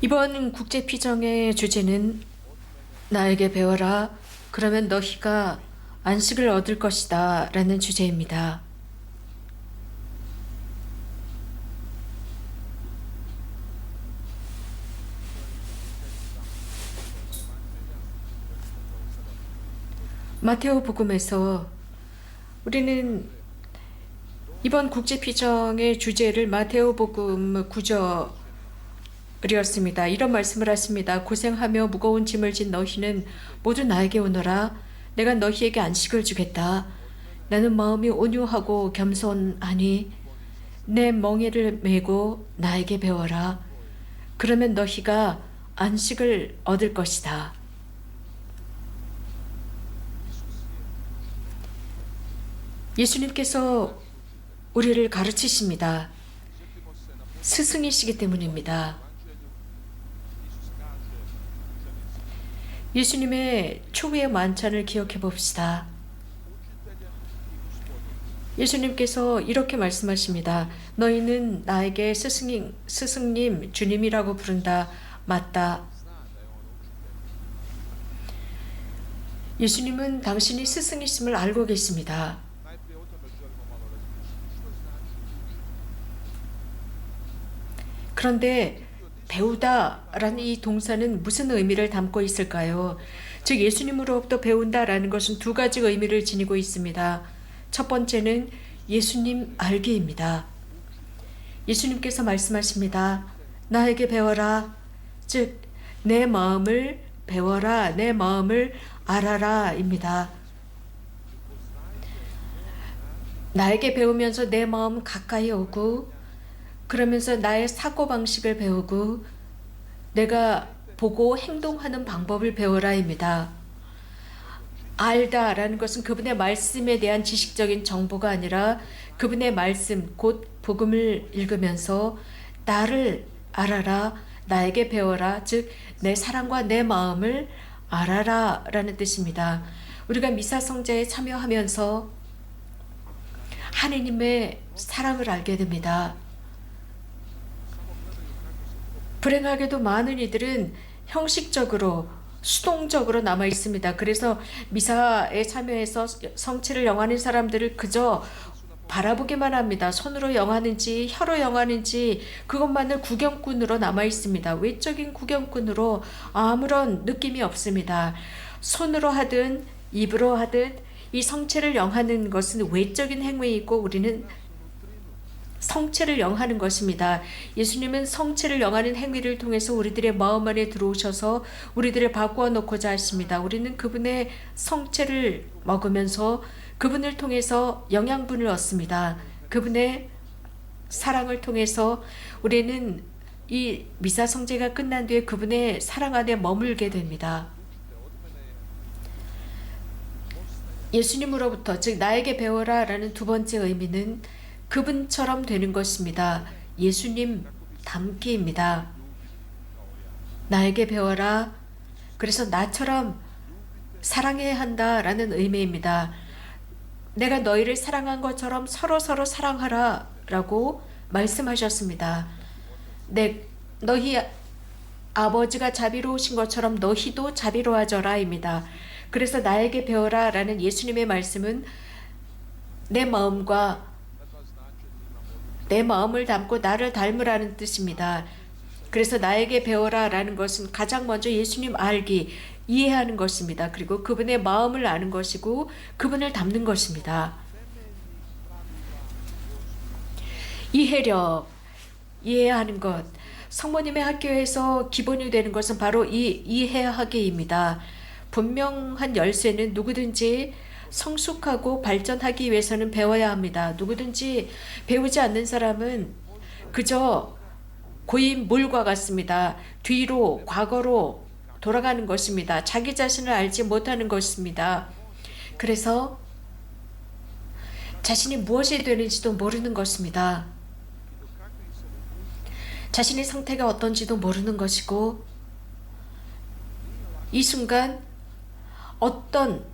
이번 국제 피정의 주제는 나에게 배워라. 그러면 너희가 안식을 얻을 것이다. 라는 주제입니다. 마테오 복음에서 우리는 이번 국제 피정의 주제를 마테오 복음 9절 이었습니다. 이런 말씀을 하십니다. 고생하며 무거운 짐을 진 너희는 모두 나에게 오너라. 내가 너희에게 안식을 주겠다. 나는 마음이 온유하고 겸손하니 내 멍에를 메고 나에게 배워라. 그러면 너희가 안식을 얻을 것이다. 예수님께서 우리를 가르치십니다. 스승이시기 때문입니다. 예수님의 초기의 만찬을 기억해 봅시다. 예수님께서 이렇게 말씀하십니다. 너희는 나에게 스승님, 스승님, 주님이라고 부른다. 맞다. 예수님은 당신이 스승이심을 알고 계십니다. 그런데 배우다라는 이 동사는 무슨 의미를 담고 있을까요? 즉 예수님으로부터 배운다라는 것은 두 가지 의미를 지니고 있습니다. 첫 번째는 예수님 알기입니다. 예수님께서 말씀하십니다. 나에게 배워라. 즉 내 마음을 배워라. 내 마음을 알아라 입니다. 나에게 배우면서 내 마음 가까이 오고 그러면서 나의 사고방식을 배우고 내가 보고 행동하는 방법을 배워라입니다. 알다라는 것은 그분의 말씀에 대한 지식적인 정보가 아니라 그분의 말씀, 곧 복음을 읽으면서 나를 알아라, 나에게 배워라, 즉, 내 사랑과 내 마음을 알아라 라는 뜻입니다. 우리가 미사성자에 참여하면서 하느님의 사랑을 알게 됩니다. 불행하게도 많은 이들은 형식적으로 수동적으로 남아 있습니다. 그래서 미사에 참여해서 성체를 영하는 사람들을 그저 바라보기만 합니다. 손으로 영하는지 혀로 영하는지 그것만을 구경꾼으로 남아 있습니다. 외적인 구경꾼으로 아무런 느낌이 없습니다. 손으로 하든 입으로 하든 이 성체를 영하는 것은 외적인 행위이고 우리는 성체를 영하는 것입니다. 예수님은 성체를 영하는 행위를 통해서 우리들의 마음 안에 들어오셔서 우리들을 바꾸어 놓고자 하십니다. 우리는 그분의 성체를 먹으면서 그분을 통해서 영양분을 얻습니다. 그분의 사랑을 통해서 우리는 이 미사 성제가 끝난 뒤에 그분의 사랑 안에 머물게 됩니다. 예수님으로부터 즉 나에게 배워라라는 두 번째 의미는 그분처럼 되는 것입니다. 예수님 닮기입니다. 나에게 배워라. 그래서 나처럼 사랑해야 한다라는 의미입니다. 내가 너희를 사랑한 것처럼 서로 서로 사랑하라라고 말씀하셨습니다. 내 너희 아버지가 자비로우신 것처럼 너희도 자비로워져라입니다. 그래서 나에게 배워라라는 예수님의 말씀은 내 마음과 내 마음을 담고 나를 닮으라는 뜻입니다. 그래서 나에게 배워라 라는 것은 가장 먼저 예수님 알기, 이해하는 것입니다. 그리고 그분의 마음을 아는 것이고 그분을 닮는 것입니다. 이해력, 이해하는 것. 성모님의 학교에서 기본이 되는 것은 바로 이 이해하기입니다. 분명한 열쇠는 누구든지 성숙하고 발전하기 위해서는 배워야 합니다. 누구든지 배우지 않는 사람은 그저 고인 물과 같습니다. 뒤로, 과거로 돌아가는 것입니다. 자기 자신을 알지 못하는 것입니다. 그래서 자신이 무엇이 되는지도 모르는 것입니다. 자신의 상태가 어떤지도 모르는 것이고, 이 순간 어떤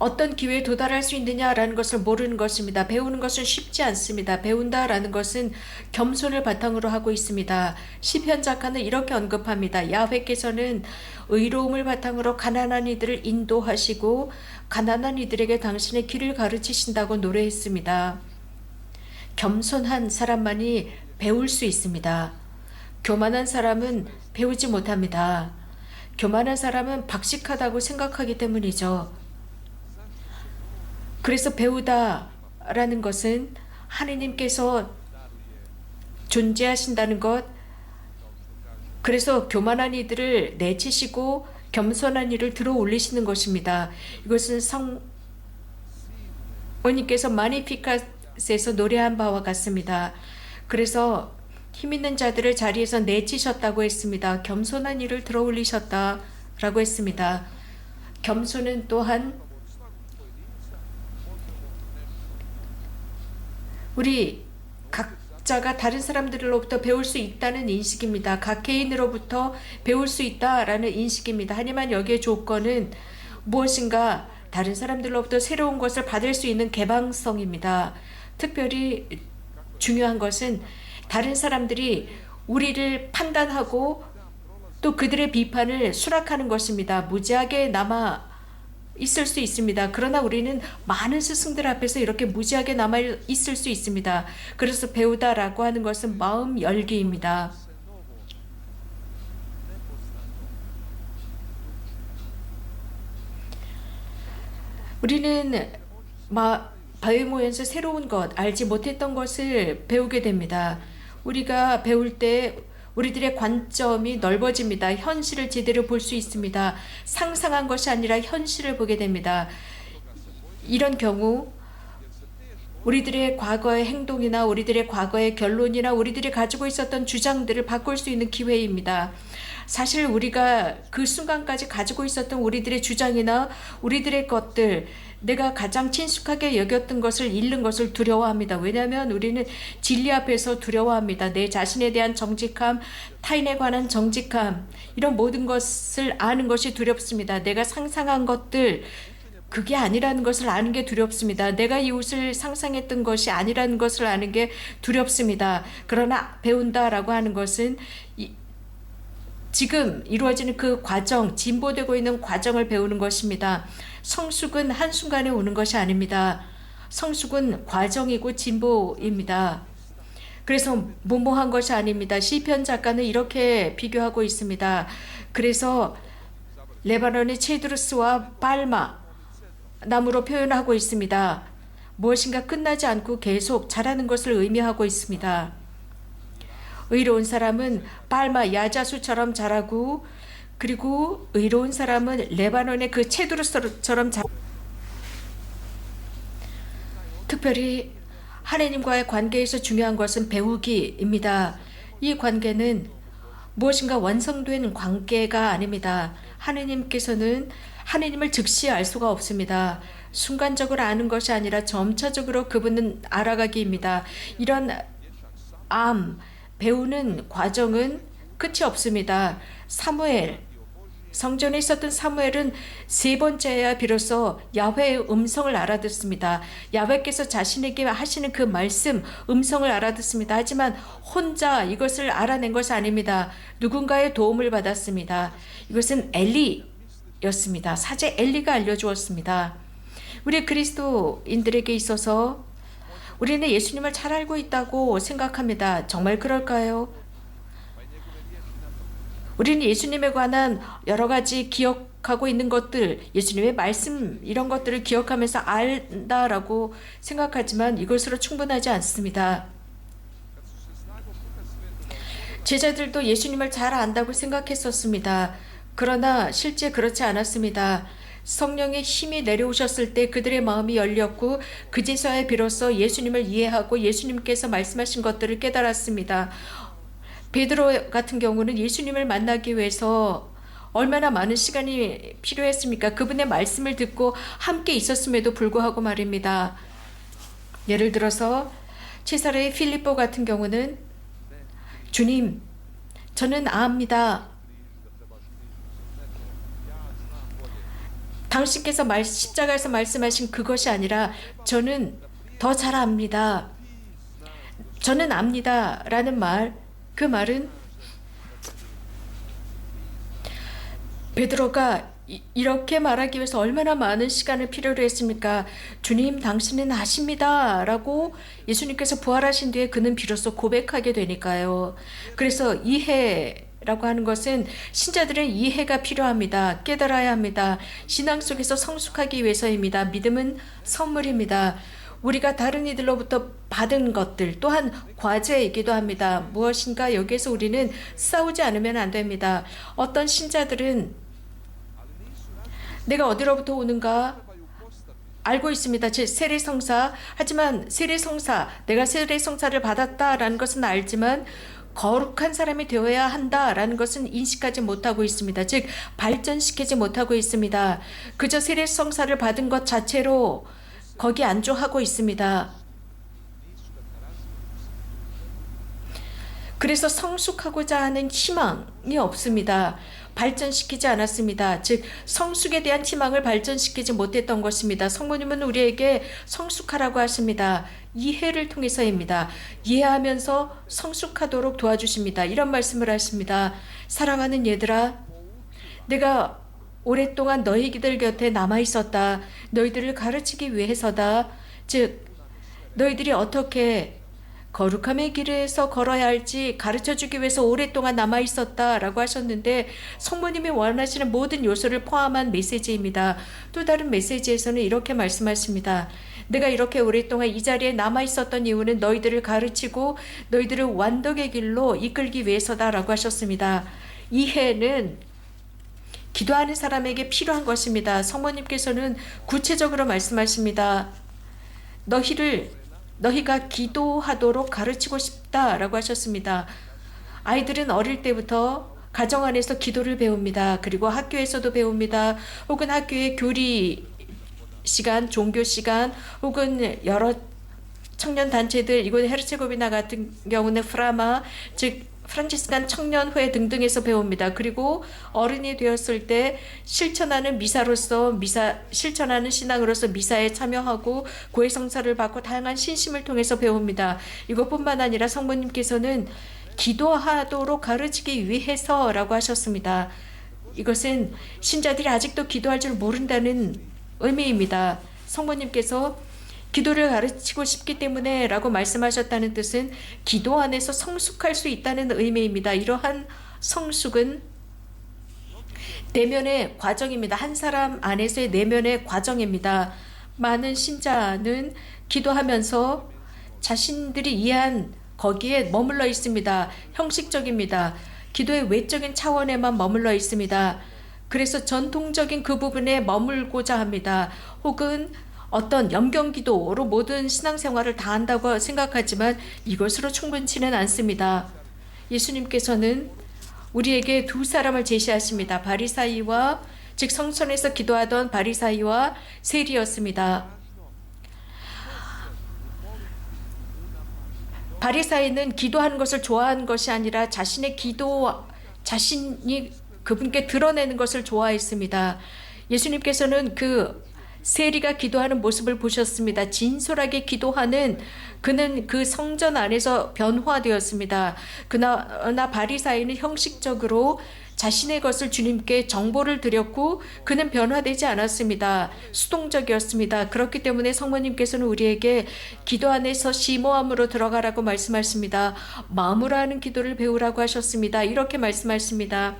어떤 기회에 도달할 수 있느냐라는 것을 모르는 것입니다. 배우는 것은 쉽지 않습니다. 배운다라는 것은 겸손을 바탕으로 하고 있습니다. 시편 작가는 이렇게 언급합니다. 야훼께서는 의로움을 바탕으로 가난한 이들을 인도하시고 가난한 이들에게 당신의 길을 가르치신다고 노래했습니다. 겸손한 사람만이 배울 수 있습니다. 교만한 사람은 배우지 못합니다. 교만한 사람은 박식하다고 생각하기 때문이죠. 그래서 배우다라는 것은 하느님께서 존재하신다는 것, 그래서 교만한 이들을 내치시고 겸손한 이를 들어 올리시는 것입니다. 이것은 성모님께서 마니피카스에서 노래한 바와 같습니다. 그래서 힘 있는 자들을 자리에서 내치셨다고 했습니다. 겸손한 이를 들어 올리셨다라고 했습니다. 겸손은 또한 우리 각자가 다른 사람들로부터 배울 수 있다는 인식입니다. 각 개인으로부터 배울 수 있다라는 인식입니다. 하지만 여기에 조건은 무엇인가 다른 사람들로부터 새로운 것을 받을 수 있는 개방성입니다. 특별히 중요한 것은 다른 사람들이 우리를 판단하고 또 그들의 비판을 수락하는 것입니다. 무지하게 남아 있을 수 있습니다. 그러나 우리는 많은 스승들 앞에서 이렇게 무지하게 남아 있을 수 있습니다. 그래서 배우다라고 하는 것은 마음 열기입니다. 우리는 마, 바위모에서 새로운 것, 알지 못했던 것을 배우게 됩니다. 우리가 배울 때 우리들의 관점이 넓어집니다. 현실을 제대로 볼 수 있습니다. 상상한 것이 아니라 현실을 보게 됩니다. 이런 경우 우리들의 과거의 행동이나 우리들의 과거의 결론이나 우리들이 가지고 있었던 주장들을 바꿀 수 있는 기회입니다. 사실 우리가 그 순간까지 가지고 있었던 우리들의 주장이나 우리들의 것들, 내가 가장 친숙하게 여겼던 것을 잃는 것을 두려워합니다. 왜냐하면 우리는 진리 앞에서 두려워합니다. 내 자신에 대한 정직함, 타인에 관한 정직함, 이런 모든 것을 아는 것이 두렵습니다. 내가 상상한 것들, 그게 아니라는 것을 아는 게 두렵습니다. 내가 이웃을 상상했던 것이 아니라는 것을 아는 게 두렵습니다. 그러나 배운다라고 하는 것은 이, 지금 이루어지는 그 과정, 진보되고 있는 과정을 배우는 것입니다. 성숙은 한순간에 오는 것이 아닙니다. 성숙은 과정이고 진보입니다. 그래서 무모한 것이 아닙니다. 시편 작가는 이렇게 비교하고 있습니다. 그래서 레바논의 체드루스와 빨마 나무로 표현하고 있습니다. 무엇인가 끝나지 않고 계속 자라는 것을 의미하고 있습니다. 의로운 사람은 빨마 야자수처럼 자라고 그리고 의로운 사람은 레바논의 그 체두루처럼 자 특별히 하나님과의 관계에서 중요한 것은 배우기입니다. 이 관계는 무엇인가 완성된 관계가 아닙니다. 하나님께서는 하나님을 즉시 알 수가 없습니다. 순간적으로 아는 것이 아니라 점차적으로 그분은 알아가기입니다. 이런 암, 배우는 과정은 끝이 없습니다. 사무엘, 성전에 있었던 사무엘은 세 번째야 비로소 야훼의 음성을 알아듣습니다. 야훼께서 자신에게 하시는 그 말씀, 음성을 알아듣습니다. 하지만 혼자 이것을 알아낸 것이 아닙니다. 누군가의 도움을 받았습니다. 이것은 엘리 였습니다. 사제 엘리가 알려주었습니다. 우리 그리스도인들에게 있어서 우리는 예수님을 잘 알고 있다고 생각합니다. 정말 그럴까요? 우리는 예수님에 관한 여러 가지 기억하고 있는 것들, 예수님의 말씀 이런 것들을 기억하면서 안다라고 생각하지만 이것으로 충분하지 않습니다. 제자들도 예수님을 잘 안다고 생각했었습니다. 그러나 실제 그렇지 않았습니다. 성령의 힘이 내려오셨을 때 그들의 마음이 열렸고 그제서야 비로소 예수님을 이해하고 예수님께서 말씀하신 것들을 깨달았습니다. 베드로 같은 경우는 예수님을 만나기 위해서 얼마나 많은 시간이 필요했습니까? 그분의 말씀을 듣고 함께 있었음에도 불구하고 말입니다. 예를 들어서 체사르의 필리포 같은 경우는 주님, 저는 아합니다. 당신께서 말, 십자가에서 말씀하신 그것이 아니라 저는 더 잘 압니다. 저는 압니다. 라는 말, 그 말은 베드로가 이- 이렇게 말하기 위해서 얼마나 많은 시간을 필요로 했습니까? 주님, 당신은 아십니다. 라고 예수님께서 부활하신 뒤에 그는 비로소 고백하게 되니까요. 그래서 이해 라고 하는 것은 신자들은 이해가 필요합니다. 깨달아야 합니다. 신앙 속에서 성숙하기 위해서입니다. 믿음은 선물입니다. 우리가 다른 이들로부터 받은 것들 또한 과제이기도 합니다. 무엇인가 여기에서 우리는 싸우지 않으면 안 됩니다. 어떤 신자들은 내가 어디로부터 오는가 알고 있습니다. 제 세례 성사 하지만 세례 성사 내가 세례 성사를 받았다라는 것은 알지만 거룩한 사람이 되어야 한다라는 것은 인식하지 못하고 있습니다. 즉 발전시키지 못하고 있습니다. 그저 세례 성사를 받은 것 자체로 거기 안주하고 있습니다. 그래서 성숙하고자 하는 희망이 없습니다. 발전시키지 않았습니다. 즉 성숙에 대한 희망을 발전시키지 못했던 것입니다. 성모님은 우리에게 성숙하라고 하십니다. 이해를 통해서입니다. 이해하면서 성숙하도록 도와주십니다. 이런 말씀을 하십니다. 사랑하는 얘들아, 내가 오랫동안 너희들 곁에 남아 있었다. 너희들을 가르치기 위해서다. 즉 너희들이 어떻게 거룩함의 길에서 걸어야 할지 가르쳐 주기 위해서 오랫동안 남아 있었다라고 하셨는데 성모님이 원하시는 모든 요소를 포함한 메시지입니다. 또 다른 메시지에서는 이렇게 말씀하십니다. 내가 이렇게 오랫동안 이 자리에 남아 있었던 이유는 너희들을 가르치고 너희들을 완덕의 길로 이끌기 위해서다라고 하셨습니다. 이해는 기도하는 사람에게 필요한 것입니다. 성모님께서는 구체적으로 말씀하십니다. 너희를 너희가 기도하도록 가르치고 싶다라고 하셨습니다. 아이들은 어릴 때부터 가정 안에서 기도를 배웁니다. 그리고 학교에서도 배웁니다. 혹은 학교의 교리 시간, 종교 시간, 혹은 여러 청년 단체들 이곳 헤르체고비나 같은 경우는 프라마 즉 프란치스칸 청년회 등등에서 배웁니다. 그리고 어른이 되었을 때 실천하는 미사로서 미사 실천하는 신앙으로서 미사에 참여하고 고해성사를 받고 다양한 신심을 통해서 배웁니다. 이것뿐만 아니라 성모님께서는 기도하도록 가르치기 위해서라고 하셨습니다. 이것은 신자들이 아직도 기도할 줄 모른다는 의미입니다. 성모님께서 기도를 가르치고 싶기 때문에 라고 말씀하셨다는 뜻은 기도 안에서 성숙할 수 있다는 의미입니다. 이러한 성숙은 내면의 과정입니다. 한 사람 안에서의 내면의 과정입니다. 많은 신자는 기도하면서 자신들이 이해한 거기에 머물러 있습니다. 형식적입니다. 기도의 외적인 차원에만 머물러 있습니다. 그래서 전통적인 그 부분에 머물고자 합니다. 혹은 어떤 염경 기도로 모든 신앙생활을 다 한다고 생각하지만 이것으로 충분치는 않습니다. 예수님께서는 우리에게 두 사람을 제시하십니다. 바리사이와 즉 성전에서 기도하던 바리사이와 세리였습니다. 바리사이는 기도하는 것을 좋아하는 것이 아니라 자신의 기도 자신이 그분께 드러내는 것을 좋아했습니다. 예수님께서는 그 세리가 기도하는 모습을 보셨습니다. 진솔하게 기도하는 그는 그 성전 안에서 변화되었습니다. 그러나 바리사이는 형식적으로 자신의 것을 주님께 정보를 드렸고 그는 변화되지 않았습니다. 수동적이었습니다. 그렇기 때문에 성모님께서는 우리에게 기도 안에서 심오함으로 들어가라고 말씀하십니다. 마음으로 하는 기도를 배우라고 하셨습니다. 이렇게 말씀하십니다.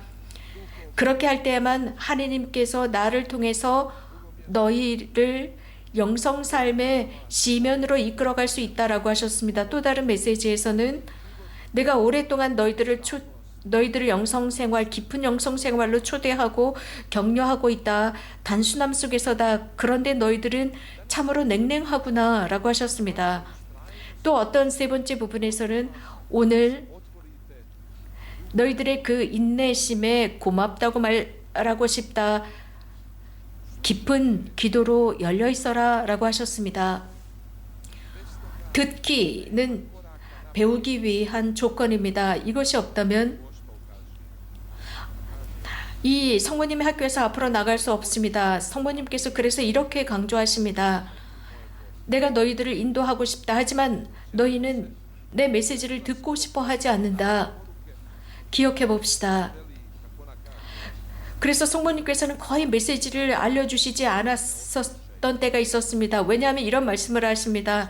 그렇게 할 때에만 하느님께서 나를 통해서 너희를 영성 삶의 시면으로 이끌어갈 수 있다라고 하셨습니다. 또 다른 메시지에서는 내가 오랫동안 너희들을 초, 너희들을 영성 생활 깊은 영성 생활로 초대하고 격려하고 있다. 단순함 속에서다. 그런데 너희들은 참으로 냉랭하구나라고 하셨습니다. 또 어떤 세 번째 부분에서는 오늘 너희들의 그 인내심에 고맙다고 말하고 싶다. 깊은 기도로 열려 있어라 라고 하셨습니다. 듣기는 배우기 위한 조건입니다. 이것이 없다면 이 성모님의 학교에서 앞으로 나갈 수 없습니다. 성모님께서 그래서 이렇게 강조하십니다. 내가 너희들을 인도하고 싶다. 하지만 너희는 내 메시지를 듣고 싶어 하지 않는다. 기억해 봅시다. 그래서 성모님께서는 거의 메시지를 알려주시지 않았었던 때가 있었습니다. 왜냐하면 이런 말씀을 하십니다.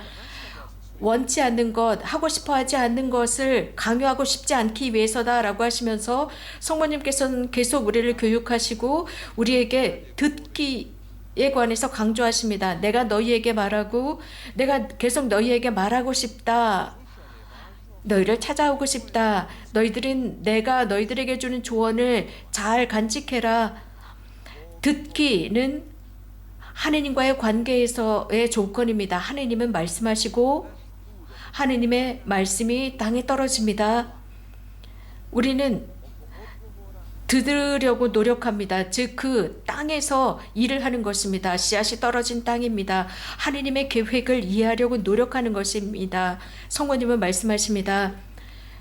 원치 않는 것, 하고 싶어 하지 않는 것을 강요하고 싶지 않기 위해서다라고 하시면서 성모님께서는 계속 우리를 교육하시고 우리에게 듣기 에 관해서 강조하십니다. 내가 너희에게 말하고 내가 계속 너희에게 말하고 싶다. 너희를 찾아오고 싶다. 너희들은 내가 너희들에게 주는 조언을 잘 간직해라. 듣기는 하느님과의 관계에서의 조건입니다. 하느님은 말씀하시고 하느님의 말씀이 땅에 떨어집니다. 우리는 들으려고 노력합니다. 즉 그 땅에서 일을 하는 것입니다. 씨앗이 떨어진 땅입니다. 하느님의 계획을 이해하려고 노력하는 것입니다. 성모님은 말씀하십니다.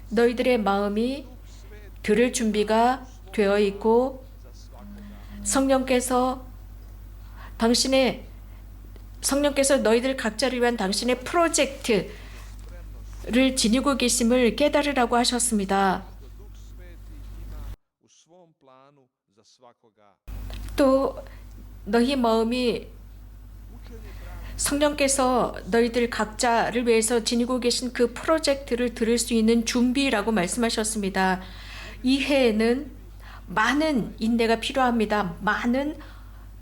너희들의 마음이 들을 준비가 되어 있고 성령께서 당신의 성령께서 너희들 각자를 위한 당신의 프로젝트를 지니고 계심을 깨달으라고 하셨습니다. 또 너희 마음이 성령께서 너희들 각자를 위해서 지니고 계신 그 프로젝트를 들을 수 있는 준비라고 말씀하셨습니다. 이 해에는 많은 인내가 필요합니다. 많은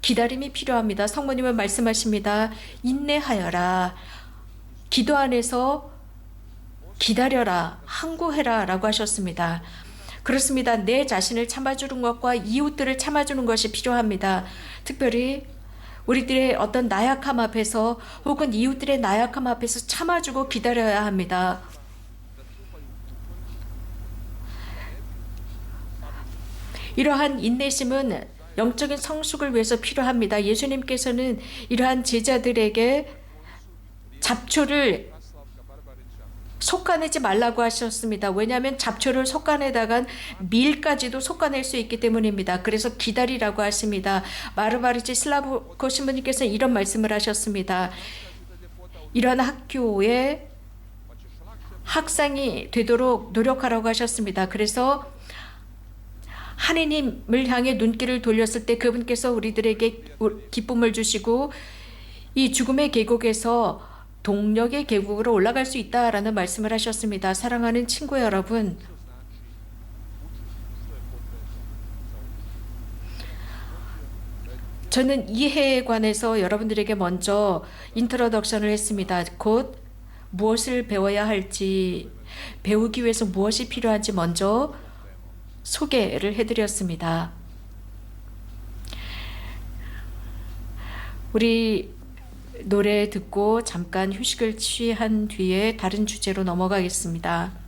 기다림이 필요합니다. 성모님은 말씀하십니다. 인내하여라. 기도 안에서 기다려라. 항구해라. 라고 하셨습니다. 그렇습니다. 내 자신을 참아주는 것과 이웃들을 참아주는 것이 필요합니다. 특별히 우리들의 어떤 나약함 앞에서 혹은 이웃들의 나약함 앞에서 참아주고 기다려야 합니다. 이러한 인내심은 영적인 성숙을 위해서 필요합니다. 예수님께서는 이러한 제자들에게 잡초를 솎아내지 말라고 하셨습니다. 왜냐하면 잡초를 솎아내다간 밀까지도 솎아낼 수 있기 때문입니다. 그래서 기다리라고 하십니다. 마르바리치 슬라브코 신부님께서 이런 말씀을 하셨습니다. 이런 학교에 학상이 되도록 노력하라고 하셨습니다. 그래서 하느님을 향해 눈길을 돌렸을 때 그분께서 우리들에게 기쁨을 주시고 이 죽음의 계곡에서 동력의 계곡으로 올라갈 수 있다라는 말씀을 하셨습니다. 사랑하는 친구 여러분, 저는 이 해에 관해서 여러분들에게 먼저 인트로덕션을 했습니다. 곧 무엇을 배워야 할지, 배우기 위해서 무엇이 필요한지 먼저 소개를 해드렸습니다. 우리 노래 듣고 잠깐 휴식을 취한 뒤에 다른 주제로 넘어가겠습니다.